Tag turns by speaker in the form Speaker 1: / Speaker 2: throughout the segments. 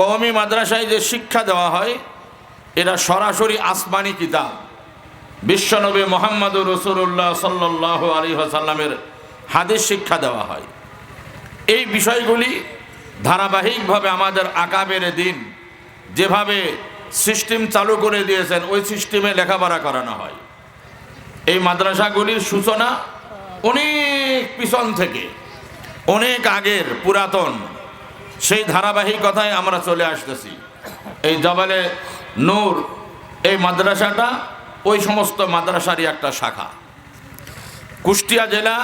Speaker 1: কওমি মাদ্রাসায় যে শিক্ষা দেওয়া হয়, এটা সরাসরি আসমানি কিতাব। বিশ্বনবী মোহাম্মদ রসুল্লাহ সাল্লাহ আলী সাল্লামের হাদিস শিক্ষা দেওয়া হয়। এই বিষয়গুলি ধারাবাহিকভাবে আমাদের আকাবের দিন যেভাবে সিস্টেম চালু করে দিয়েছেন, ওই সিস্টেমে লেখাপড়া করানো হয়। এই মাদ্রাসাগুলির সূচনা অনেক পিছন থেকে, অনেক আগের, পুরাতন সেই ধারাবাহিকতায় আমরা চলে আসতেছি। এই জবালে নূর, এই মাদ্রাসাটা, ওই সমস্ত মাদ্রাসারই একটা শাখা। কুষ্টিয়া জেলা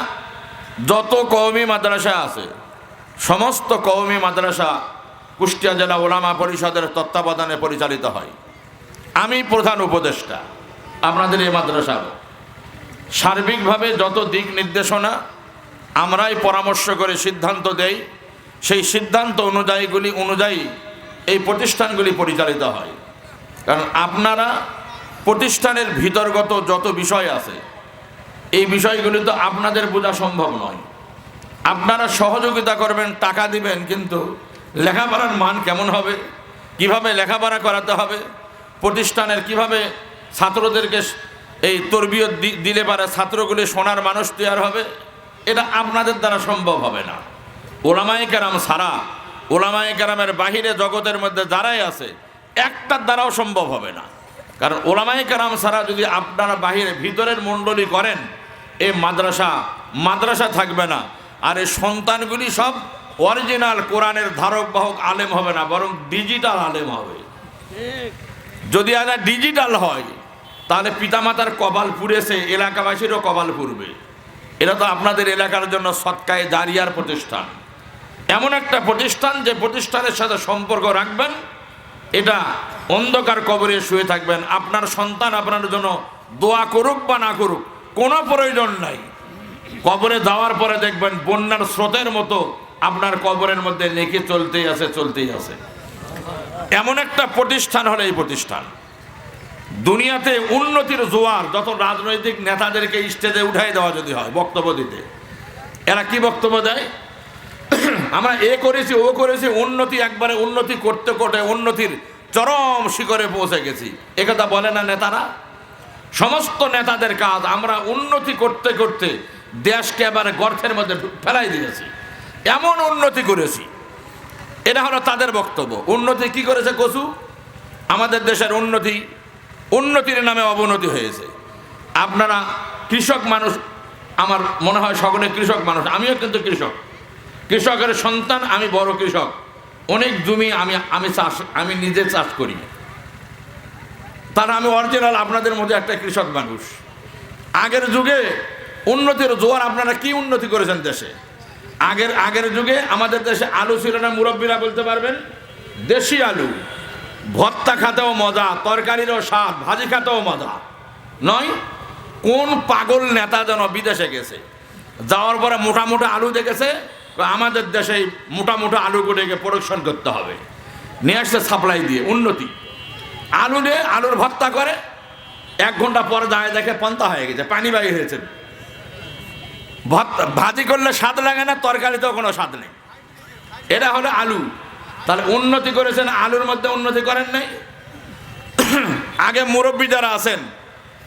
Speaker 1: যত কওমি মাদ্রাসা আছে, সমস্ত কওমি মাদ্রাসা কুষ্টিয়া জেলা ওলামা পরিষদের তত্ত্বাবধানে পরিচালিত হয়। আমি প্রধান উপদেষ্টা, আপনাদের এই মাদ্রাসার। সার্বিকভাবে যত দিক নির্দেশনা, আমরাই পরামর্শ করে সিদ্ধান্ত দেই সেই সিদ্ধান্ত অনুযায়ীগুলি অনুযায়ী এই প্রতিষ্ঠানগুলি পরিচালিত হয়। কারণ আপনারা প্রতিষ্ঠানের ভিতরগত যত বিষয় আছে, এই বিষয়গুলি তো আপনাদের বোঝা সম্ভব নয়। আপনারা সহযোগিতা করবেন, টাকা দিবেন, কিন্তু লেখাপড়ার মান কেমন হবে? কীভাবে লেখাপড়া করাতে হবে? প্রতিষ্ঠানের কীভাবে ছাত্রদেরকে এই তরবিয়ত দি- দিলে পারে, ছাত্রগুলি সোনার মানুষ তৈরি হবে? এটা আপনাদের দ্বারা সম্ভব হবে না। ওলামাই কেরাম সারা ওলামাই কেরামের বাহিরে জগতের মধ্যে যারাই আছে, একটার দ্বারাও সম্ভব হবে না। কারণ ওলামাই কেরাম সারা যদি আপনারা বাহিরে ভিতরের মণ্ডলী করেন এই মাদ্রাসা মাদ্রাসা থাকবে না। আর এই সন্তানগুলি সব অরিজিনাল কোরআনের ধারক বাহক আলেম হবে না, বরং ডিজিটাল আলেম হবে। যদি এরা ডিজিটাল হয়, তাহলে পিতামাতার কপাল পুড়েছে, এলাকাবাসীরও কপাল পুড়বে। এটা তো আপনাদের এলাকার জন্য সৎকায় দাঁড়িয়ার প্রতিষ্ঠান। এমন একটা প্রতিষ্ঠান যে প্রতিষ্ঠানের সাথে সম্পর্ক রাখবেন, এটা অন্ধকার কবরে শুয়ে থাকবেন। আপনার সন্তান আপনার জন্য দোয়া করুক বা না করুক, কোনো প্রয়োজন নাই। কবরে যাওয়ার পরে দেখবেন বন্যার স্রোতের মতো আপনার কবরের মধ্যে লেখে চলতেই আছে চলতেই আছে। এমন একটা প্রতিষ্ঠান হলো এই প্রতিষ্ঠান। দুনিয়াতে উন্নতির জোয়ার যত রাজনৈতিক নেতাদেরকে স্টেজে উঠাই দেওয়া যদি হয়, বক্তব্য দিতে, এরা কি বক্তব্য দেয়? আমরা এ করেছি, ও করেছি, উন্নতি একবারে উন্নতি করতে করতে উন্নতির চরম শিখরে পৌঁছে গেছি। একথা বলে না নেতারা? সমস্ত নেতাদের কাজ আমরা উন্নতি করতে করতে দেশকে এবারে গর্তের মধ্যে ফেলাই দিয়েছি। এমন উন্নতি করেছি। এটা হলো তাদের বক্তব্য। উন্নতি কি করেছে কচু? আমাদের দেশের উন্নতি, উন্নতির নামে অবনতি হয়েছে। আপনারা কৃষক মানুষ, আমার মনে হয় সকলে কৃষক মানুষ, আমিও কিন্তু কৃষক। কৃষকের সন্তান, আমি বড় কৃষক। অনেক জমি আমি আমি চাষ, আমি নিজে চাষ করি। তার আমি অরিজিনাল আপনাদের মধ্যে একটা কৃষক মানুষ। আগের যুগে উন্নতির জোয়ার আপনারা কি উন্নতি করেছেন দেশে? আগের আগের যুগে আমাদের দেশে আলু ছিল না, মুরব্বীরা বলতে পারবেন? দেশি আলু। ভর্তা খাতেও মজা, তরকারিরও স্বাদ, ভাজি খাতেও মজা। নয়, কোন পাগল নেতা যেন বিদেশে গেছে? যাওয়ার পরে মোটা মোটা আলু দেখেছে আমাদের দেশে মোটা মোটা আলুগুলোকে প্রোডাকশন করতে হবে। নিয়ে আসছে সাপ্লাই দিয়ে, উন্নতি। আলু নিয়ে আলুর ভর্তা করে, এক ঘণ্টা পরে দাঁড়িয়ে দেখে পন্তা হয়ে গেছে, পানি বাইরে হয়েছে। ভাজি করলে স্বাদ লাগে না, তরকারিতেও কোনো স্বাদ নেই। এটা হলো আলু। তাহলে উন্নতি করেছেন, আলুর মধ্যে উন্নতি করেন নাই। আগে মুরব্বী যারা আছেন,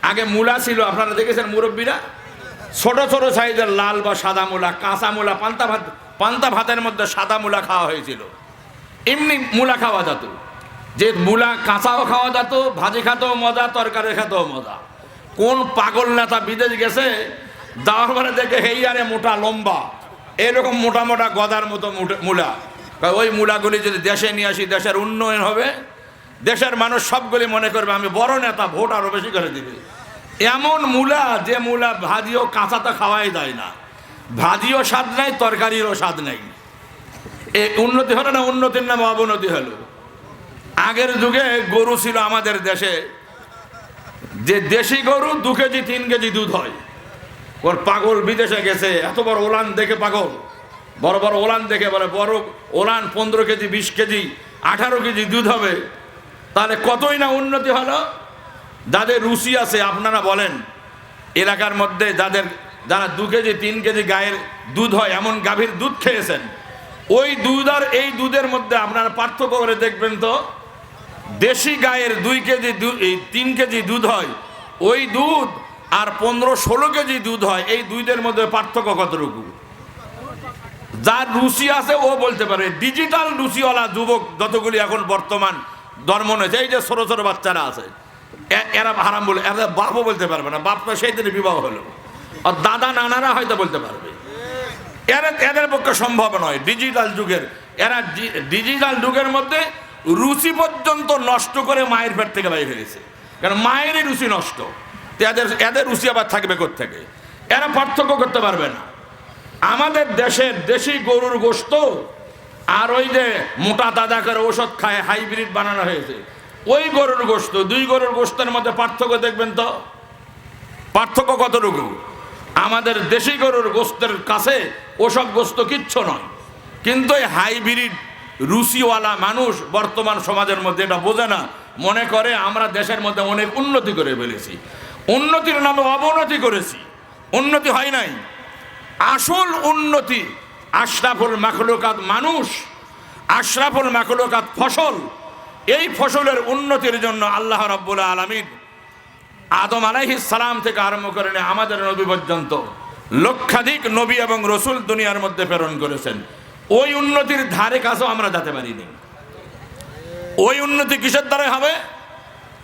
Speaker 1: আগে মূলা ছিল, আপনারা দেখেছেন মুরব্বীরা? ছোট ছোট সাইজের লাল বা সাদা মূলা, কাঁচা মূলা, পান্তা ভাত, পান্তা ভাতের মধ্যে সাদা মূলা খাওয়া হয়েছিল। এমনি মূলা খাওয়া যেত। যে মূলা কাঁচাও খাওয়া যেত, ভাজি খাতেও মজা, তরকারি খাতেও মজা। কোন পাগল নেতা বিদেশ গেছে যাওয়ার পরে দেখে, হেই আরে মোটা, লম্বা। এরকম মোটা মোটা গদার মতো মূলা। ওই মূলাগুলি যদি দেশে নিয়ে আসি, দেশের উন্নয়ন হবে। দেশের মানুষ সবগুলি মনে করবে, আমি বড় নেতা, ভোট আরও বেশি করে দিবে। এমন মূলা যে মূলা ভাজিও কাঁচা তো খাওয়াই দেয় না। ভাজিও স্বাদ নেই, তরকারিরও স্বাদ নেই। এ উন্নতি হলো না উন্নতির নামে অবনতি হলো? আগের যুগে গরু ছিল আমাদের দেশে। যে দেশি গরু দু কেজি, তিন কেজি দুধ হয়। ওর পাগল বিদেশে গেছে, এত বড় ওলান দেখে পাগল। বড় বড় ওলান দেখে বলে, বড় ওলান পনেরো কেজি, বিশ কেজি, আঠারো কেজি দুধ হবে। তাহলে কতই না উন্নতি হলো? যাদের রুচি আছে, আপনারা বলেন, এলাকার মধ্যে যাদের, যারা দু কেজি, তিন কেজি গায়ের দুধ হয়, এমন গাভীর দুধ খেয়েছেন, ওই দুধ আর এই দুধের মধ্যে আপনারা পার্থক্য করে দেখবেন তো, দেশি গায়ের দুই কেজি তিন কেজি দুধ হয়, ওই দুধ আর পনেরো, ষোলো কেজি দুধ হয়, এই দুধের মধ্যে পার্থক্য কতটুকু? যার রুচি আছে, ও বলতে পারে, ডিজিটাল রুচিওয়ালা যুবক যতগুলি এখন বর্তমান ধর্ম নয়েছে, এই যে ছোট ছোট বাচ্চারা আছে এরা হারাম বলে এরা বাপও বলতে পারবে না। বাপ তো সেই দিনে বিবাহ হলো। আর দাদা, নানারা হয়তো বলতে পারবে। এরা এদের পক্ষে সম্ভব নয়। ডিজিটাল যুগের এরা ডিজিটাল যুগের মধ্যে রুচি পর্যন্ত নষ্ট করে মায়ের পেট থেকে বাইরে গেছে। কারণ মায়েরই রুচি নষ্ট। এদের এদের রুচি আবার থাকবে থেকে এরা পার্থক্য করতে পারবে না। আমাদের দেশের দেশি গরুর গোস্ত আর ওই যে মোটা দাদা করে ওষুধ খায়, হাইব্রিড বানানো হয়েছে। ওই গরুর গোস্ত দুই গরুর গোস্তের মধ্যে পার্থক্য দেখবেন তো? পার্থক্য কতটুকু? আমাদের দেশি গরুর গোস্তের কাছে ওসব গোস্ত কিচ্ছু নয়। কিন্তু এই হাইব্রিড রুচিওয়ালা মানুষ বর্তমান সমাজের মধ্যে এটা বোঝে না। মনে করে আমরা দেশের মধ্যে অনেক উন্নতি করে ফেলেছি। উন্নতির নামে অবনতি করেছি। উন্নতি হয় নাই। আসল উন্নতি আশরাফুল মাখলুকাত মানুষ, আশরাফুল মাখলুকাত ফসল এই ফসলের উন্নতির জন্য আল্লাহ রাব্বুল আলমিন আদম আলাইহিস সালাম থেকে আরম্ভ করে নিয়ে আমাদের নবী পর্যন্ত লক্ষাধিক নবী এবং রসুল দুনিয়ার মধ্যে প্রেরণ করেছেন। ওই উন্নতির ধারে কাছেও আমরা যেতে পারিনি। ওই উন্নতি কিসের দ্বারা হবে?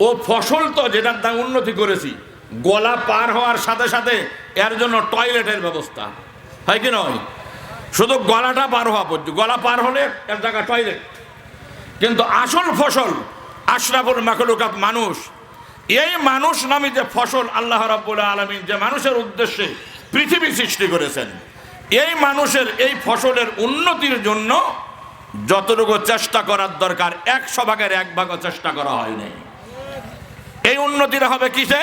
Speaker 1: ও ফসল তো যেটার দ্বারা উন্নতি করেছি, গলা পার হওয়ার সাথে সাথে এর জন্য টয়লেটের ব্যবস্থা। হয় কি নয়? শুধু গলাটা পার হওয়া পর্যন্ত গলা পার হলে এর জায়গা টয়লেট। কিন্তু আসল ফসল আশরাফুল মাখলুকাত মানুষ। এই মানুষ নামে যে ফসল আল্লাহ রাব্বুল আলমিন যে মানুষের উদ্দেশ্যে পৃথিবী সৃষ্টি করেছেন, এই মানুষের এই ফসলের উন্নতির জন্য যতটুকু চেষ্টা করার দরকার, একশো ভাগের এক ভাগও চেষ্টা করা হয়নি এই উন্নতিটা হবে কিসে?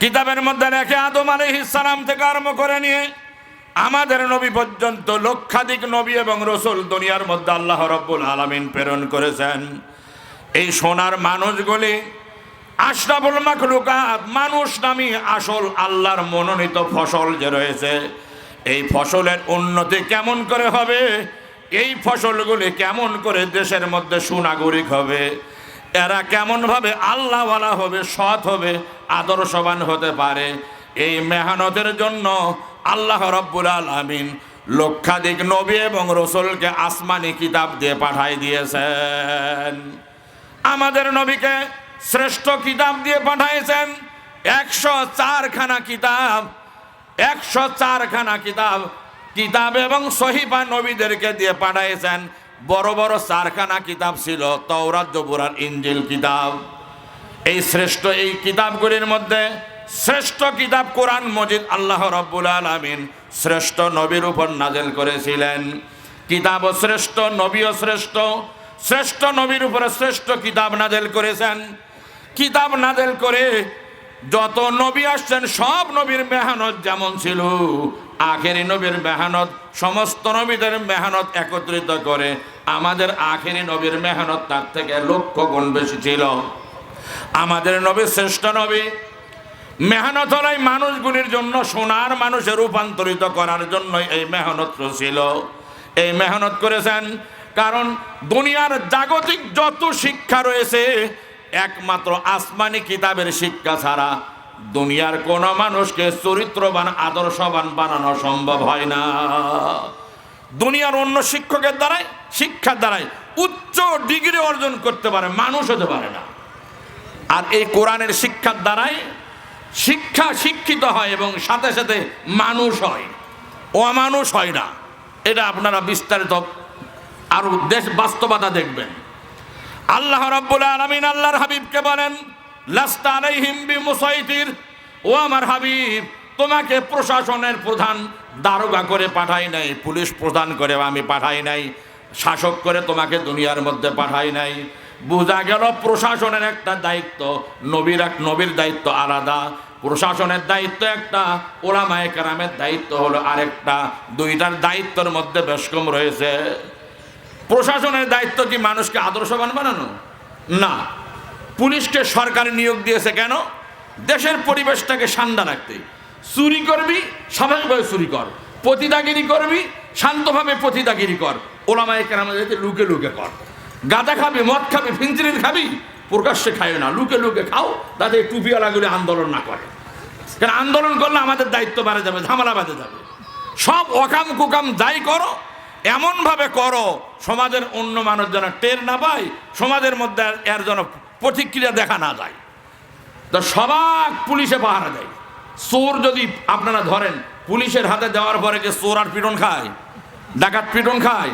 Speaker 1: কিতাবের মধ্যে রেখে আদম আলাইহিস সালাম থেকে আরম্ভ করে নিয়ে আমাদের নবী পর্যন্ত লক্ষাধিক নবী এবং রসুল দুনিয়ার মধ্যে আল্লাহ রব্বুল আলামিন প্রেরণ করেছেন। এই সোনার মানুষগুলি আশরাফুল মাখলুকাত মানুষ নামি আসল আল্লাহর মনোনীত ফসল যে রয়েছে, এই ফসলের উন্নতি কেমন করে হবে? এই ফসলগুলি কেমন করে দেশের মধ্যে সুনাগরিক হবে? এরা কেমনভাবে আল্লাহওয়ালা হবে, সৎ হবে, আদর্শবান হতে পারে? এই মেহনতের জন্য আল্লাহ রব্বুল আলমিন লক্ষাধিক নবী এবং রসুলকে আসমানি কিতাব দিয়ে পাঠাই দিয়েছেন। আমাদের নবীকে শ্রেষ্ঠ কিতাব দিয়ে পাঠাইছেন। একশো চারখানা কিতাব, একশো চারখানা কিতাব কিতাব এবং সহিফা নবীদেরকে দিয়ে পাঠাইছেন। বড় বড় চারখানা কিতাব ছিল তৌরাত জবুরার ইঞ্জিল কিতাব। এই শ্রেষ্ঠ এই কিতাবগুলির মধ্যে শ্রেষ্ঠ কিতাব কোরআন মজিদ আল্লাহ রব্বুল আলমিন শ্রেষ্ঠ নবীর উপর নাজেল করেছিলেন। কিতাবও শ্রেষ্ঠ, নবীও শ্রেষ্ঠ শ্রেষ্ঠ নবীর উপরে শ্রেষ্ঠ কিতাব নাজেল করেছেন। কিতাব নাজেল করে যত নবী আসছেন, সব নবীর মেহনত যেমন ছিল, আখেরি নবীর মেহনত, সমস্ত নবীদের মেহনত একত্রিত করে আমাদের আখেরি নবীর মেহনত তার থেকে লক্ষ গুণ বেশি ছিল। আমাদের নবী শ্রেষ্ঠ নবী মেহনত হল মানুষগুলির জন্য, সোনার মানুষে রূপান্তরিত করার জন্য এই মেহনত ছিল এই মেহনত করেছেন কারণ দুনিয়ার জাগতিক যত শিক্ষা রয়েছে, একমাত্র আসমানি কিতাবের শিক্ষা ছাড়া দুনিয়ার কোন মানুষকে চরিত্রবান, আদর্শবান বানানো সম্ভব হয় না। দুনিয়ার অন্য শিক্ষকের দ্বারাই, শিক্ষার দ্বারাই উচ্চ ডিগ্রি অর্জন করতে পারে, মানুষ হতে পারে না। আর এই কোরআনের শিক্ষার দ্বারাই শিক্ষা শিক্ষিত হয় এবং সাথে সাথে মানুষ হয়। অমানুষ হয় না। এটা আপনারা বিস্তারিত আরও দেশ বাস্তবতা দেখবেন। আল্লাহ রাব্বুল আলামিন আল্লাহর হাবিবকে বলেন, লাস্তা আলাইহিম বিমুসাইতির। ও আমার হাবিব, তোমাকে প্রশাসনের প্রধান দারোগা করে পাঠাই নাই, পুলিশ প্রধান করে আমি পাঠাই নাই, শাসক করে তোমাকে দুনিয়ার মধ্যে পাঠাই নাই। বোঝা গেল প্রশাসনের একটা দায়িত্ব, নবীর এক নবীর দায়িত্ব আলাদা। প্রশাসনের দায়িত্ব একটা, ওলামায়ে কেরামের দায়িত্ব হলো আরেকটা। দুইটার দায়িত্বের মধ্যে বেশ কম রয়েছে। প্রশাসনের দায়িত্ব কি মানুষকে আদর্শবান বানানো? না। পুলিশকে সরকার নিয়োগ দিয়েছে কেন? দেশের পরিবেশটাকে ঠান্ডা রাখতে। চুরি করবি, স্বাভাবিকভাবে চুরি কর। পতিতাগিরি করবি, শান্তভাবে পতিতাগিরি কর। ওলামায় কেরাম লুকে লুকে কর। গাঁদা খাবি, মদ খাবি ফিঞ্চিরির খাবি প্রকাশ্যে খায় না, লুকে লুকে খাও, তাতে টুপিওয়ালাগুলি আন্দোলন না করে। কারণ আন্দোলন করলে আমাদের দায়িত্ব বাড়ে যাবে, ঝামেলা বাঁধে যাবে। সব অকাম কুকাম যাই করো, এমনভাবে করো, সমাজের অন্য মানুষ যেন টের না পায়, সমাজের মধ্যে এর যেন প্রতিক্রিয়া দেখা না যায়। তো সবাক পুলিশে পাহারা দেয়। চোর যদি আপনারা ধরেন, পুলিশের হাতে দেওয়ার পরে যে চোর আর পিটন খায়? ডাকাত পিটন খায়?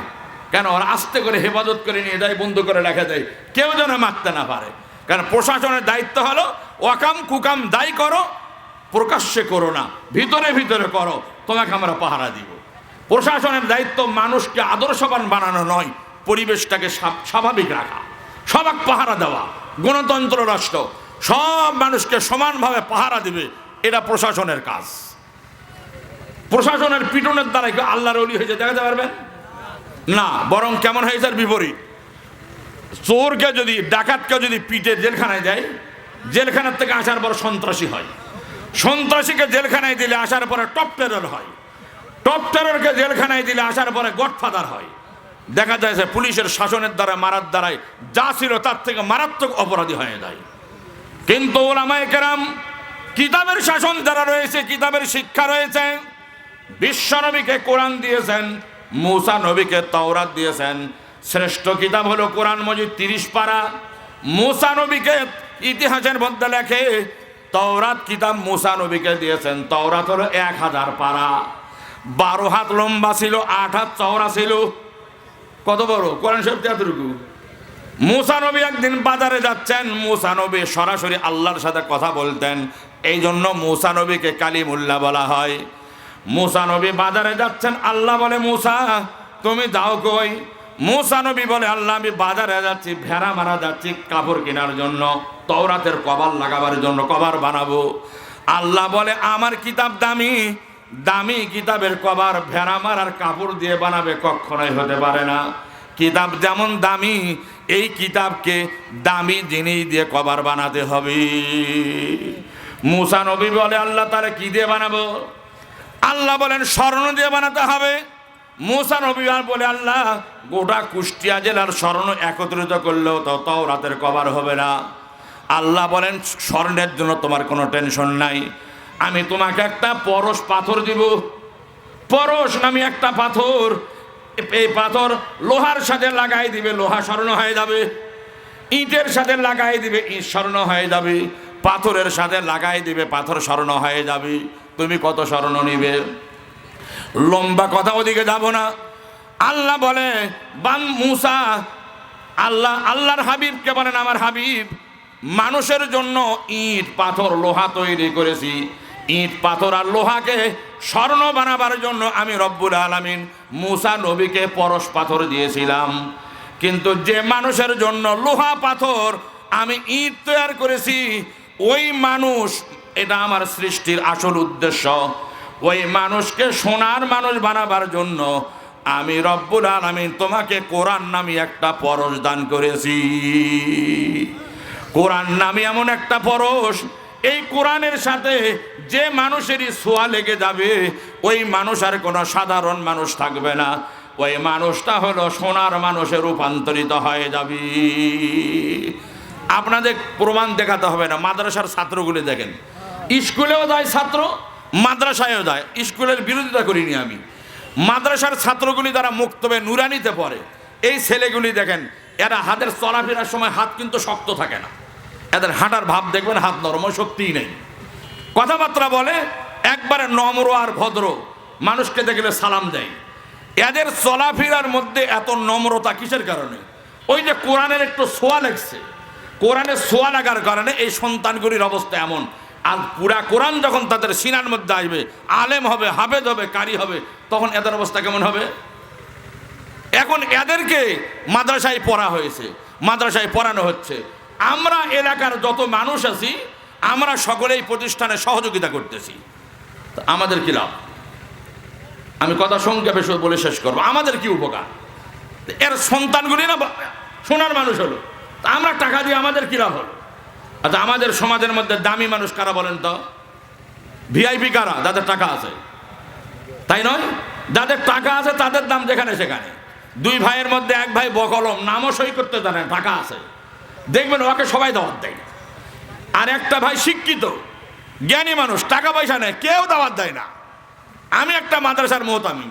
Speaker 1: কেন ওরা আস্তে করে হেফাজত করে নিয়ে যায়, বন্ধ করে রেখে দেয়। কেউ যেন মারতে না পারে। কারণ প্রশাসনের দায়িত্ব হলো, ওয়াকাম কুকাম দায়ী করো, প্রকাশ্যে করো না, ভিতরে ভিতরে করো, তোমাকে আমরা পাহারা দিব। প্রশাসনের দায়িত্ব মানুষকে আদর্শবান বানানো নয়, পরিবেশটাকে স্বাভাবিক রাখা। সবাক পাহারা দেওয়া, গণতন্ত্র রাষ্ট্র সব মানুষকে সমানভাবে পাহারা দিবে, এটা প্রশাসনের কাজ। প্রশাসনের পিটনের দ্বারা আল্লাহর অলি হয়েছে দেখাতে পারবেন? না, বরং কেমন হয়েছে তার বিপরীত? চোরকে যদি, ডাকাতকে যদি পিটে জেলখানায় দেয়, জেলখানার থেকে আসার পর সন্ত্রাসী হয়। সন্ত্রাসীকে জেলখানায় দিলে আসার পরে টপ টেরর হয়। টপ টেররকে জেলখানায় দিলে আসার পরে গডফাদার হয়। দেখা যায় যে পুলিশের শাসনের দ্বারা, মারার দ্বারাই যা ছিল তার থেকে মারাত্মক অপরাধী হয়ে যায়। কিন্তু ওলামায়ে কেরাম কিতাবের শাসন যারা রয়েছে, কিতাবের শিক্ষা রয়েছে, বিশ্বনবীকে কোরআন দিয়েছেন মুসা নবীকে তওরাত দিয়েছেন। শ্রেষ্ঠ কিতাব হলো কোরআন মজিদ তিরিশ পারা। মুসা নবীকে ইতিহাসের মধ্যে লেখে তওরাত কিতাব মুসা নবীকে দিয়েছেন। তওরাত হলো এক হাজার পারা। বারো হাত লম্বা ছিল, আট হাত চওড়া ছিল। কত বড়? কোরআন শরীফ এতটুকু। মুসা নবী একদিন বাজারে যাচ্ছেন। মুসা নবী সরাসরি আল্লাহর সাথে কথা বলতেন। এই জন্য মুসা নবীকে কালিমুল্লাহ বলা হয়। মুসা নবী বাজারে যাচ্ছেন, আল্লাহ বলে, মুসা, তুমি যাও কই? মুসা নবী বলে, আল্লাহ, আমি বাজারে যাচ্ছি, ভেড়া মারা যাচ্ছি কাপড় কেনার জন্য, তওরাতের কভার লাগাবার জন্য, কভার বানাবো। আল্লাহ বলে, আমার কিতাব দামি দামি কিতাবের কভার ভেড়া মারার কাপড় দিয়ে বানাবে কখনোই হতে পারে না। কিতাব যেমন দামি, এই কিতাবকে দামি জিনিস দিয়ে কভার বানাতে হবে। মুসা নবী বলে, আল্লাহ, তাহলে কি দিয়ে বানাবো? আল্লাহ বলেন, স্বর্ণ দিয়ে বানাতে হবে। মুসা নবী বলে, আল্লাহ, গোটা কুষ্টিয়া জেলার স্বর্ণ একত্রিত করলেও তো তাও রাতের কভার হবে না। আল্লাহ বলেন, স্বর্ণের জন্য তোমার কোনো টেনশন নাই। আমি তোমাকে একটা পরশ পাথর দিব। পরশ নামে একটা পাথর। এই পাথর লোহার সাথে লাগাই দিবে, লোহা স্বর্ণ হয়ে যাবে। ইটের সাথে লাগাই দিবে, ইট স্বর্ণ হয়ে যাবে। পাথরের সাথে লাগাই দিবে, পাথর স্বর্ণ হয়ে যাবে। তুমি কত স্বর্ণ নিবে? লম্বা কথা ওদিকে যাব না। আল্লাহ বলে বাম মুসা, আল্লাহ, আল্লাহর হাবিবকে বলেন, আমার হাবিব, মানুষের জন্য ইট, পাথর, লোহা তৈরি করেছি। ইট, পাথর আর লোহাকে স্বর্ণ বানাবার জন্য আমি রব্বুল আলামিন মুসা নবীকে পরশ পাথর দিয়েছিলাম। কিন্তু যে মানুষের জন্য লোহা পাথর আমি ইট তৈরি করেছি, ওই মানুষ এটা আমার সৃষ্টির আসল উদ্দেশ্য। ওই মানুষকে সোনার মানুষ বানাবার জন্য আমি রব্বুল আলামিন তোমাকে কোরআন নামে একটা পরশ দান করেছি। কোরআন নামে এমন একটা পরশ, এই কোরআনের সাথে যে মানুষেরই ছোঁয়া লেগে যাবে, ওই মানুষ আর কোনো সাধারণ মানুষ থাকবে না। ওই মানুষটা হলো সোনার মানুষে রূপান্তরিত হয়ে যাবে। আপনাদের প্রমাণ দেখাতে হবে না, মাদ্রাসার ছাত্রগুলি দেখেন। স্কুলেও যায় ছাত্র, মাদ্রাসায়ও যায় স্কুলের বিরোধিতা করিনি আমি। মাদ্রাসার ছাত্রগুলি যারা মুক্তবে নুরানিতে পড়ে। এই ছেলেগুলি দেখেন, এরা হাতের চলাফেরার সময় হাত কিন্তু শক্ত থাকে না। এদের হাঁটার ভাব দেখবেন, হাত নরম শক্তিই নেই। কথাবার্তা বলে, একবারে নম্র আর ভদ্র, মানুষকে দেখলে সালাম দেয়। এদের চলাফেরার মধ্যে এত নম্রতা কিসের কারণে? ওই যে কোরআনের একটু সোয়া লাগছে। কোরআনের সোয়া লাগার কারণে এই সন্তানগুলির অবস্থা এমন। আর পুরা কোরআন যখন তাদের সিনার মধ্যে আসবে, আলেম হবে, হাফেজ হবে, কারি হবে, তখন এদের অবস্থা কেমন হবে? এখন এদেরকে মাদ্রাসায় পড়া হয়েছে, মাদ্রাসায় পড়ানো হচ্ছে। আমরা এলাকার যত মানুষ আছি, আমরা সকলেই প্রতিষ্ঠানে সহযোগিতা করতেছি। আমাদের কি লাভ? আমি কথা সংক্ষেপে বলে শেষ করব। আমাদের কি উপকার? এর সন্তানগুলি না, শোনার মানুষ হলো। আমরা টাকা দিয়ে আমাদের কি লাভ হলো? আচ্ছা আমাদের সমাজের মধ্যে দামি মানুষ কারা বলেন তো? ভিআইপি কারা? যাদের টাকা আছে। তাই নয়? যাদের টাকা আছে, তাদের দাম যেখানে সেখানে। দুই ভাইয়ের মধ্যে এক ভাই বকলম, নামও সই করতে জানেন টাকা আছে। দেখবেন ওকে সবাই দাওয়াত দেয় আর একটা ভাই শিক্ষিত, জ্ঞানী মানুষ, টাকা পয়সা নেয়, কেউ দাওয়াত দেয় না। আমি একটা মাদ্রাসার মত আমি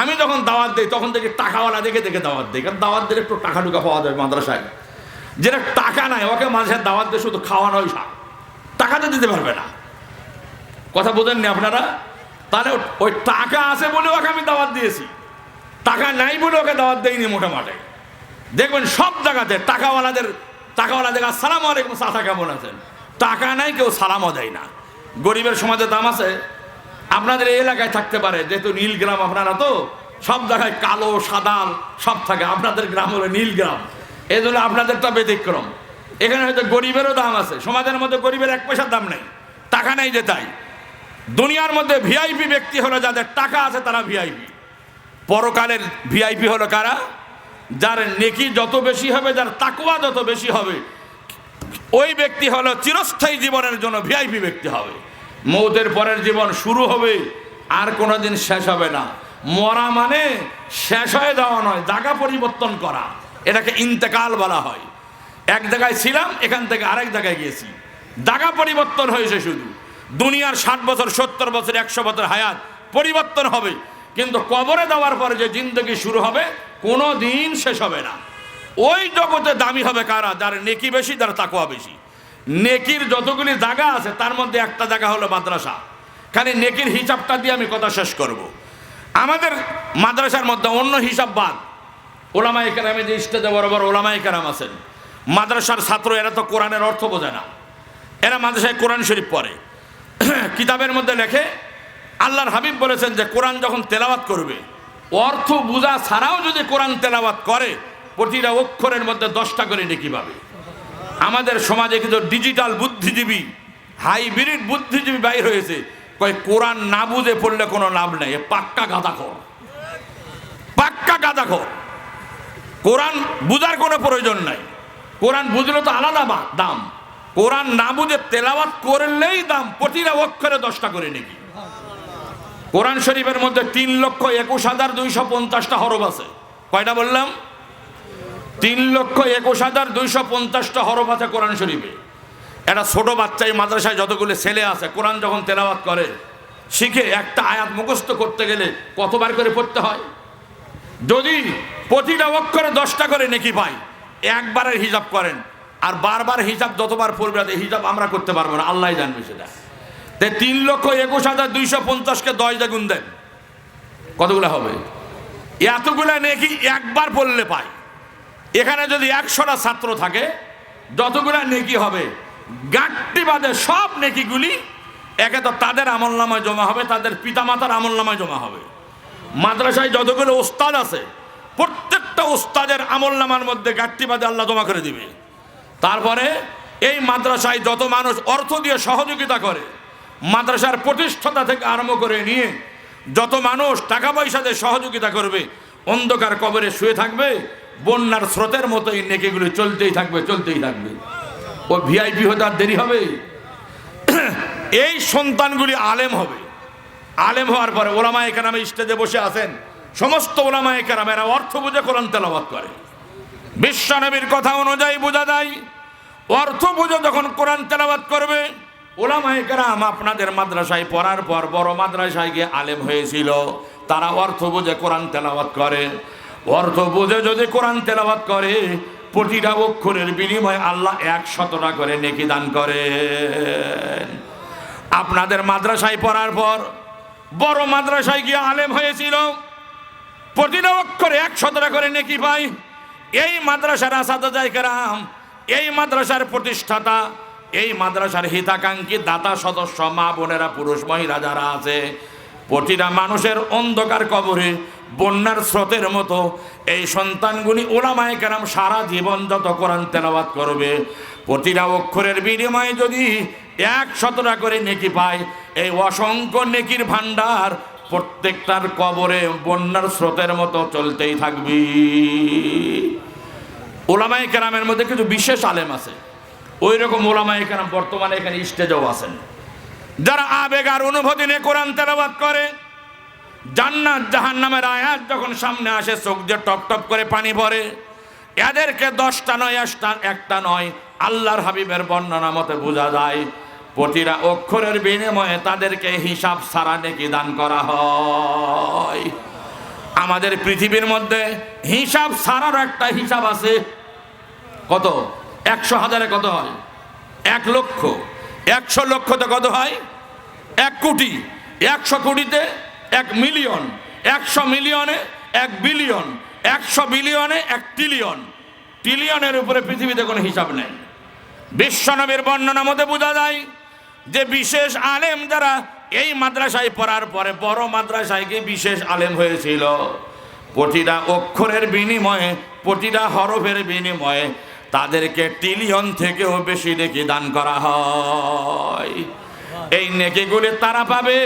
Speaker 1: আমি যখন দাওয়াত দিই, তখন দেখি টাকাওয়ালা দেখে দেখে দাওয়াত দিই কারণ দাওয়াত দিলে একটু টাকা টুকা পাওয়া যায় মাদ্রাসায়। যেটা টাকা নাই, ওকে মাদ্রাসায় দাওয়াত দিয়ে শুধু খাওয়ানো সব টাকা তো দিতে পারবে না। কথা বোঝেননি আপনারা? তাহলে ওই টাকা আছে বলে ওকে আমি দাওয়াত দিয়েছি। টাকা নাই বলে ওকে দাওয়াত দেয়নি মোটামুটি দেখবেন সব জায়গাতে টাকাওয়ালাদের টাকাওয়ালাদের আসসালাম আলাইকুম, চাচা কেমন আছেন? টাকা নাই, কেউ সালামও দেয় না। গরিবের সমাজে দাম আছে। আপনাদের এই এলাকায় থাকতে পারে, যেহেতু নীল গ্রাম আপনারা তো, সব জায়গায় কালো, সাদাল, সব থাকে। আপনাদের গ্রাম হলো নীল গ্রাম। এই জন্য আপনাদেরটা ব্যতিক্রম। এখানে হয়তো গরিবেরও দাম আছে, সমাজের মধ্যে গরিবের এক পয়সার দাম নেই, টাকা নেই যে তাই। দুনিয়ার মধ্যে ভিআইপি ব্যক্তি হলো যাদের টাকা আছে তারা ভিআইপি। পরকালের ভিআইপি হলো কারা? যার নেকি যত বেশি হবে, যার তাকুয়া যত বেশি হবে, ওই ব্যক্তি হলো চিরস্থায়ী জীবনের জন্য ভিআইপি ব্যক্তি হবে। মৌতের পরের জীবন শুরু হবে, আর কোনোদিন শেষ হবে না। মরা মানে শেষ হয়ে যাওয়া নয়, জায়গা পরিবর্তন করা। এটাকে ইন্তেকাল বলা হয়। এক জায়গায় ছিলাম, এখান থেকে আরেক জায়গায় গিয়েছি। দাগা পরিবর্তন হয়েছে শুধু। দুনিয়ার ষাট বছর, সত্তর বছর, একশো বছর হায়াত পরিবর্তন হবে। কিন্তু কবরে দেওয়ার পরে যে জিন্দগি শুরু হবে, কোনো দিন শেষ হবে না। ওই জগতে দামি হবে কারা? যার নেকি বেশি, যার তাকুয়া বেশি। নেকির যতগুলি জায়গা আছে, তার মধ্যে একটা জায়গা হলো মাদ্রাসা। খালি নেকির হিসাবটা দিয়ে আমি কথা শেষ করব। আমাদের মাদ্রাসার মধ্যে অন্য হিসাব বাদ। ওলামাই কারামে যে স্টেজে বড় বড় ওলামাই কারাম আছেন। মাদ্রাসার ছাত্র, এরা তো কোরআনের অর্থ বোঝে না। এরা মাদ্রাসায় কোরআন শরীফ পড়ে। কিতাবের মধ্যে লেখে, আল্লাহর হাবিব বলেছেন যে, কোরআন যখন তেলাওয়াত করবে, অর্থ বোঝা ছাড়াও যদি কোরআন তেলাওয়াত করে, প্রতিটা অক্ষরের মধ্যে দশটা করে নেকি পাবে। আমাদের সমাজে কিন্তু ডিজিটাল বুদ্ধিজীবী হাইব্রিড বুদ্ধিজীবী বাইর হয়েছে। কয়, কোরআন না বুঝে পড়লে কোনো লাভ নেই পাক্কা গাদা খর পাক্কা গাদা খর কোরআন বুঝার কোনো প্রয়োজন নাই। কোরআন বুঝলে তো আলাদা দাম। কোরআন না বুঝে তেলাওয়াত করলেই দাম। প্রতিটা অক্ষরে দশটা করে নাকি। কোরআন শরীফের মধ্যে তিন লক্ষ একুশ হাজার দুইশো পঞ্চাশটা হরফ আছে। কয়টা বললাম? তিন লক্ষ একুশ হাজার দুইশো পঞ্চাশটা হরফ আছে কোরআন শরীফে। একটা ছোট বাচ্চা এই মাদ্রাসায় যতগুলো ছেলে আছে, কোরআন যখন তেলাওয়াত করে, শিখে একটা আয়াত মুখস্থ করতে গেলে কতবার করে পড়তে হয়? যদি প্রতিটা অক্ষরে দশটা করে নেকি পাই একবারের হিসাব করেন। আর বারবার হিসাব যতবার পড়বে হিসাব আমরা করতে পারব না। আল্লাহ জানবে সেটা। তাই তিন লক্ষ একুশ হাজার দুইশো পঞ্চাশকে দশ দ্বিগুণ দেন। কতগুলো হবে? এতগুলা নেকি একবার পড়লে পাই। এখানে যদি একশোটা ছাত্র থাকে, যতগুলা নেকি হবে, গাঁটটি বাদে সব নেকিগুলি, একে তো তাদের আমল নামায় জমা হবে, তাদের পিতামাতার আমল নামায় জমা হবে। মাদ্রাসায় যতগুলো ওস্তাদ আছে, প্রত্যেকটা ওস্তাদের আমল নামার মধ্যে গাঁটটি বাদে আল্লাহ জমা করে দিবে। তারপরে এই মাদ্রাসায় যত মানুষ অর্থ দিয়ে সহযোগিতা করে, মাদ্রাসার প্রতিষ্ঠাতা থেকে আরম্ভ করে নিয়ে যত মানুষ টাকা পয়সা দিয়ে সহযোগিতা করবে, অন্ধকার কবরে শুয়ে থাকবে, বন্যার স্রোতের মতো এই নেকিগুলি চলতেই থাকবে চলতেই থাকবে। ও ভিআইপি হতে আর দেরি হবে? এই সন্তানগুলি আলেম হবে। আলেম হওয়ার পরে ওলামা একারামে স্টেজে বসে আছেন। সমস্ত ওলামা একারামেরা অর্থ বুঝে কোরআন তেলাবাদ করে। বিশ্বনবীর কথা অনুযায়ী বোঝা যায়, অর্থ বুঝে যখন কোরআন তেলাবাদ করবে ওলামায়ে কেরাম আপনাদের মাদ্রাসায় পড়ার পর বড় মাদ্রাসায় গিয়ে আলেম হয়েছিল। তারা অর্থ বুঝে কোরআন তেলাওয়াত করে। অর্থ বুঝে যদি কোরআন তেলাওয়াত করে, প্রতিটা অক্ষরের বিনিময়ে আল্লাহ এক শতটা করে নেকি দান করেন। আপনাদের মাদ্রাসায় পড়ার পর বড় মাদ্রাসায় গিয়ে আলেম হয়েছিল। প্রতিটা অক্ষরে এক শতটা করে নেকি পাই। এই মাদ্রাসার আসাদা জায়গারাম এই মাদ্রাসার প্রতিষ্ঠাতা, এই মাদ্রাসার হিতাকাঙ্ক্ষী দাতা সদস্য মা বোনেরা পুরুষ মহিলা যারা আছে, প্রতিটা মানুষের অন্ধকার কবরে, বন্যার স্রোতের মতো এই সন্তানগুলি ওলামায় কেরাম সারা জীবন যত কোরআন তেলাবাত করবে, প্রতিটা অক্ষরের বিনিময়ে যদি এক শতটা করে নেকি পায়। এই অসংখ্য নেকির ভাণ্ডার প্রত্যেকটার কবরে বন্যার স্রোতের মতো চলতেই থাকবি। ওলামাই কেরামের মধ্যে কিছু বিশেষ আলেম আছে। ওই রকম ওলামাই কেরাম বর্তমানে এখানে স্টেজেও আছেন। যারা আবেগ আর অনুভূতি নিয়ে কোরআন তেলাবাদ করে, জান্নাত জাহান্নামের আয়াত যখন সামনে আসে, চোখ দিয়ে টপ টপ করে পানি ভরে। এদেরকে দশটা নয় একটা নয়, আল্লাহর হাবিবের বর্ণনা মতে বোঝা যায়। প্রতিটা অক্ষরের বিনিময়ে তাদেরকে হিসাব সারা নেকি দান করা হয়। আমাদের পৃথিবীর মধ্যে হিসাব সারার একটা হিসাব আছে। কত? একশো হাজারে কত হয়? এক লক্ষ। একশো লক্ষতে কত হয়? এক কোটি। একশো কোটিতে এক মিলিয়ন। একশো মিলিয়নে এক বিলিয়ন। একশো বিলিয়নে এক ট্রিলিয়ন ট্রিলিয়নের উপরে পৃথিবীতে কোনো হিসাব নেই। বিশ্বনবীর বর্ণনা মতে বোঝা যায় যে বিশেষ আলেম যারা, এই মাদ্রাসায় পড়ার পরে বড় মাদ্রাসায় গিয়ে বিশেষ আলেম হয়েছিল। প্রতিটা অক্ষরের বিনিময়ে, প্রতিটা হরফের বিনিময়ে তাদেরকে ট্রিলিয়ন থেকেও বেশি নেকি দান করা হয়। এই নেকিগুলি তারা পাবে,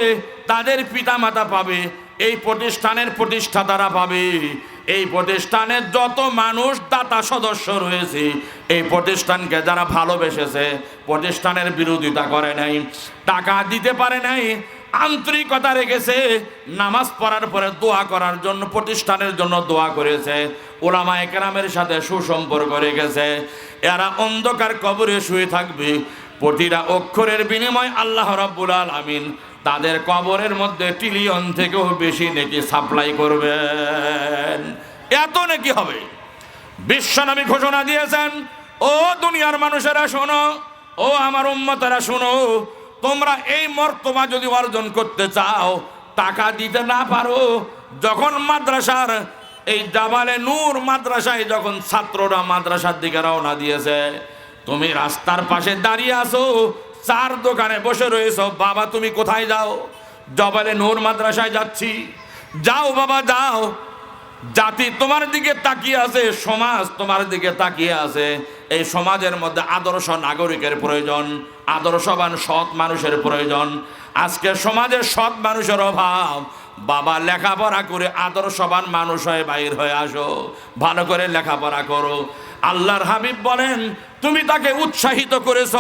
Speaker 1: তাদের পিতামাতা পাবে, এই প্রতিষ্ঠানের প্রতিষ্ঠাতারা পাবে। এই প্রতিষ্ঠানের যত মানুষ দাতা সদস্য রয়েছে, এই প্রতিষ্ঠানকে যারা ভালোবেসেছে, প্রতিষ্ঠানের বিরোধিতা করে নাই, টাকা দিতে পারে নাই, আন্তরিকতা রেখেছে, নামাজ পড়ার পরে দোয়া করার জন্য, প্রতিষ্ঠানের জন্য দোয়া করেছে, ওলামা একরামের সাথে সুসম্পর্ক রেখেছে, এরা অন্ধকার কবরে শুয়ে থাকবে, প্রতিটা অক্ষরের বিনিময় আল্লাহ রাব্বুল আলামিন তাদের কবরের মধ্যে ট্রিলিয়ন থেকেও বেশি নাকি সাপ্লাই করবেন। এত নাকি হবে। বিশ্বনবী ঘোষণা দিয়েছেন, ও দুনিয়ার মানুষেরা শোনো, ও আমার উম্মতেরা শোনো, তোমরা এই মর্তবা যদি অর্জন করতে চাও, টাকা দিতে না পারো। যখন মাদ্রাসার এই জাবালে নূর মাদ্রাসায় যখন ছাত্ররা মাদ্রাসার দিকে রওনা দিয়েছে, তুমি রাস্তার পাশে দাঁড়িয়ে আছো চার দোকানে বসে রয়েছো। বাবা, তুমি কোথায় যাও? জবালে নূর মাদ্রাসায় যাচ্ছি। যাও বাবা, যাও। জাতি তোমার দিকে তাকিয়ে আছে, সমাজ তোমার দিকে তাকিয়ে আছে। এই সমাজের মধ্যে আদর্শ নাগরিকের প্রয়োজন, আদর্শবান সৎ মানুষের প্রয়োজন। আজকে সমাজে সৎ মানুষের অভাব। বাবা, লেখাপড়া করে আদর্শবান মানুষ হয়ে বাইর হয়ে আসো। ভালো করে লেখাপড়া করো। আল্লাহর হাবিব বলেন তুমি তাকে উৎসাহিত করেছ,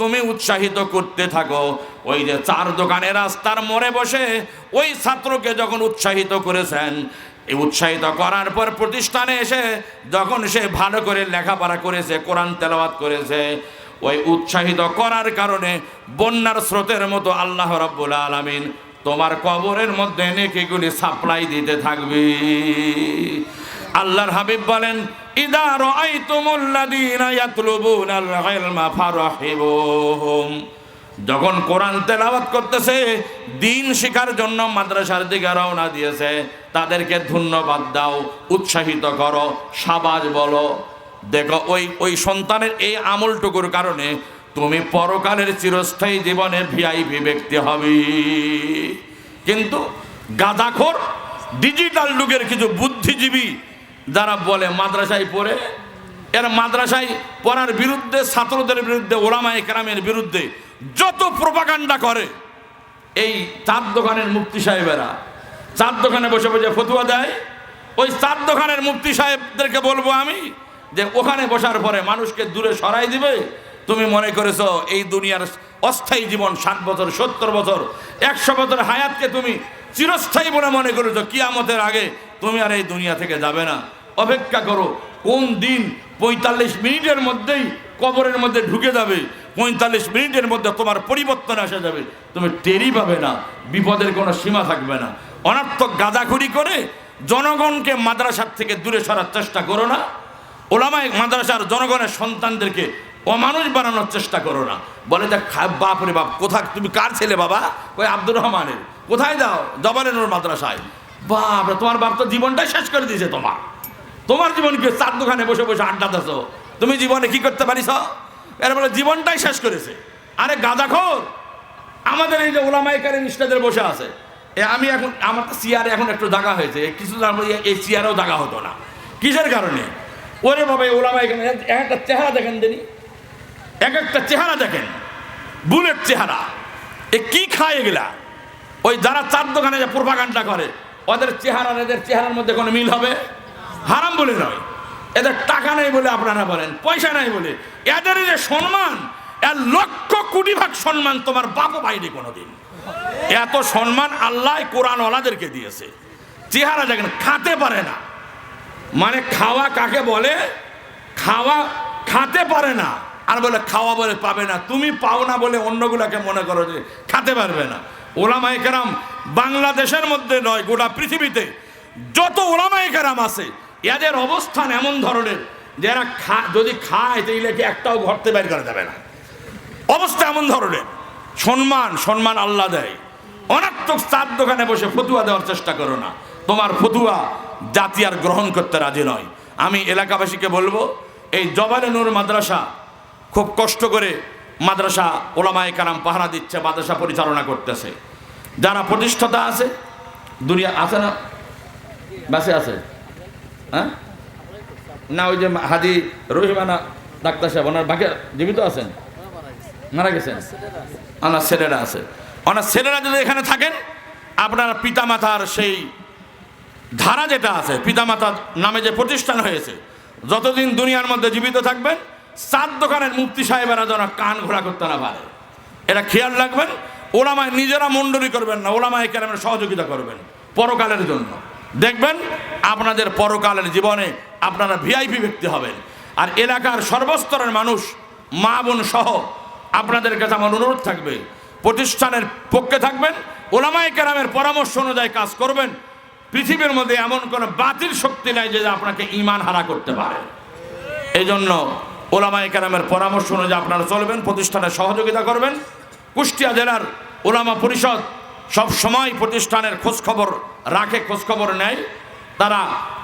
Speaker 1: তুমি উৎসাহিত করতে থাকো। ওই যে চার দোকানে রাস্তার মোড়ে বসে ওই ছাত্রকে যখন উৎসাহিত করেছেন, এই উৎসাহিত করার পর প্রতিষ্ঠানে এসে যখন সে ভালো করে লেখাপড়া করেছে, কোরআন তেলাওয়াত করেছে, ওই উৎসাহিত করার কারণে বন্যার স্রোতের মতো আল্লাহ রাব্বুল আলামিন তোমার কবরের মধ্যে নেকিগুলি সাপ্লাই দিতে থাকবে। আল্লাহর হাবিব বলেন, ইদা রাআইতুমুল্লাযীনা ইয়াতলুবুনাল ইলমা ফারাহিবুহুম। যখন কোরআন তেলাওয়াত করতেছে, দিন শেখার জন্য মাদ্রাসার দিকে রওনা দিয়েছে। তাদেরকে ধন্যবাদ দাও, উৎসাহিত করো, সাবাজ বলো। দেখো, ওই ওই সন্তানের এই আমলটুকুর কারণে তুমি পরকালের চিরস্থায়ী জীবনে ভিআইপি ব্যক্তি হবে। কিন্তু গাদাখোর, ডিজিটাল যুগের কিছু বুদ্ধিজীবী যারা বলে মাদ্রাসায় পড়ে, এর মাদ্রাসায় পড়ার বিরুদ্ধে, ছাত্রদের বিরুদ্ধে ওলামা একরামের বিরুদ্ধে যত প্রপাগান্ডা করে, এই চার দোকানের মুক্তি সাহেবেরা, চার দোকানে বসে বসে ফতুয়া দেয়। ওই চার দোকানের মুক্তি সাহেবদেরকে বলব আমি যে, ওখানে বসার পরে মানুষকে দূরে সরাই দিবে। তুমি মনে করেছ এই দুনিয়ার অস্থায়ী জীবন ষাট বছর, সত্তর বছর, একশো বছর হায়াতকে তুমি চিরস্থায়ী বলে মনে করেছ? কিয়ামতের আগে তুমি আর এই দুনিয়া থেকে যাবে না। অপেক্ষা করো, কোন দিন পঁয়তাল্লিশ মিনিটের মধ্যেই কবরের মধ্যে ঢুকে যাবে, পঁয়তাল্লিশ মিনিটের মধ্যে তোমার পরিবর্তন আসে যাবে। তুমি টেরই পাবে না, বিপদের কোনো সীমা থাকবে না। অনার্থক গাঁদাখুরি করে জনগণকে মাদ্রাসার থেকে দূরে সরার চেষ্টা করো না। ওলামাই মাদ্রাসার জনগণের সন্তানদেরকে অমানুষ বানানোর চেষ্টা করো না। বলে যে বাপ রে বাপ, কোথায়, তুমি কার ছেলে বাবা? ওই আব্দুর রহমানের। কোথায় যাও জবালেনুর মাদ্রাসায়। বাপ তোমার বাপ তো জীবনটাই শেষ করে দিয়েছে তোমার। তোমার জীবন কি? চার দোকানে বসে বসে আড্ডা দেছো। তুমি জীবনে কি করতে পারিস? এর বলে, জীবনটাই শেষ করেছে। আরে গাঁদাখোর, আমাদের এই যে ওলামাই কারিম স্টেজের বসে আছে। এ আমি এখন, আমার তো চেয়ারে এখন একটু দাগা হয়েছে। কিছু এই চেয়ারেও দাগা হতো না। কিসের কারণে? ওরে বাবা, এই ওলামাই এক একটা চেহারা দেখেন দেনি। এক একটা চেহারা দেখেন। বুলেট চেহারা। এ কি খায় এগুলা? ওই যারা চার দোকানে যে প্রোপাগান্ডা করে, ওদের চেহারা এদের চেহারার মধ্যে কোনো মিল হবে? হারাম বলে নয় এদের টাকা নেই বলে আপনারা বলেন, পয়সা নাই বলে। এদের যে সম্মান, এর লক্ষ কোটি ভাগ সম্মান তোমার বাপও পাইনি কোনোদিন। এত সম্মান আল্লাহ কোরআনওয়ালাদেরকে দিয়েছে। চেহারা দেখেন, খাতে পারে না। মানে খাওয়া কাকে বলে? খাওয়া খাতে পারে না। আর বলে, খাওয়া বলে পাবে না। তুমি পাও না বলে অন্যগুলাকে মনে করো যে খাতে পারবে না। ওলামাই বাংলাদেশের মধ্যে নয়, গোটা পৃথিবীতে যত ওলামাই কেরাম আছে এদের অবস্থান এমন ধরনের যারা খা, যদি খায়, তাইলে কি একটাও ঘরতে বের করা যাবে না। অবস্থা এমন ধরনের। সম্মান সম্মান আল্লাহ দেয়। অনাত্মক চার দোকানে বসে ফতুয়া দেওয়ার চেষ্টা করো না। তোমার ফতুয়া জাতি আর গ্রহণ করতে রাজি নয়। আমি এলাকাবাসীকে বলব, এই জবালে নূর মাদ্রাসা খুব কষ্ট করে মাদ্রাসা ওলামায় কারাম পাহারা দিচ্ছে, মাদ্রাসা পরিচালনা করতেছে। যারা প্রতিষ্ঠাতা আছে, দুনিয়া আছে না? বাসে আছে? হ্যাঁ? না, ওই যে হাজি রহিমানা ডাক্তার সাহেব, ওনার বাকি জীবিত আছেন? মারা গেছেন? ওনার ছেলেরা আছে। ওনার ছেলেরা যদি এখানে থাকেন, আপনার পিতামাতার সেই ধারা যেটা আছে, পিতামাতার নামে যে প্রতিষ্ঠান হয়েছে, যতদিন দুনিয়ার মধ্যে জীবিত থাকবেন, চার দোকানের মুক্তি সাহেবেরা যেন কান ঘোরা করতে না পারে। এটা খেয়াল রাখবেন, ওলামায় নিজেরা মণ্ডলী করবেন না, ওলামায় কেরামের সহযোগিতা করবেন, পরকালের জন্য। দেখবেন আপনাদের পরকালের জীবনে আপনারা ভিআইপি ব্যক্তি হবেন। আর এলাকার সর্বস্তরের মানুষ, মা বোন সহ আপনাদের কাছে আমার অনুরোধ থাকবে। প্রতিষ্ঠানের পক্ষে থাকবেন ওলামাই কেরামের পরামর্শ অনুযায়ী কাজ করবেন। পৃথিবীর মধ্যে এমন কোনো বাতিল শক্তি নাই যে আপনাকে ইমান হারা করতে পারে। এই জন্য ওলামাই একরামের পরামর্শ অনুযায়ী আপনারা চলবেন প্রতিষ্ঠানের সহযোগিতা করবেন। কুষ্টিয়া জেলার ওলামা পরিষদ সব সময় প্রতিষ্ঠানের খোঁজখবর রাখে, খোঁজখবর নেয়। তারা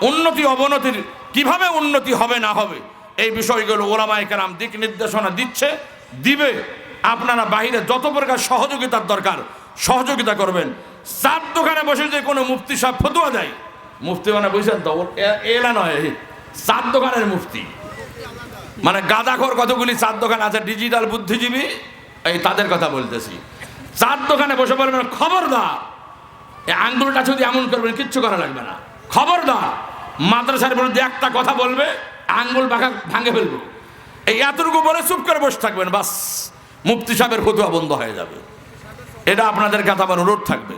Speaker 1: উন্নতি, অবনতির, কীভাবে উন্নতি হবে, না হবে, এই বিষয়গুলো ওলামা একরাম দিক নির্দেশনা দিচ্ছে, দিবে। আপনারা বাহিরে যত প্রকার সহযোগিতার দরকার, সহযোগিতা করবেন। চার দোকানে বসে যে কোনো মুফতি সাহেব ফতুয়া দেয়। মুফতি মানে বুঝছেন তো এলা নয় চার দোকানের মুফতি। মানে গাদাখর কতগুলি চার দোকান আছে, ডিজিটাল বুদ্ধিজীবী? এই তাদের কথা বলতেছি। চার দোকানে বসে পড়বেন খবরদার, এই আঙ্গুলটা যদি এমন করবেন, কিচ্ছু করা লাগবে না। খবরদার, মাদ্রাসার বিরুদ্ধে একটা কথা বলবে, আঙ্গুল বাঘা ভাঙে ফেলব। এই এতটুকু বলে চুপ করে বসে থাকবেন, বাস। মুফতি সাহেবের ফতুয়া বন্ধ হয়ে যাবে। এটা আপনাদের কাছে আমার অনুরোধ থাকবে।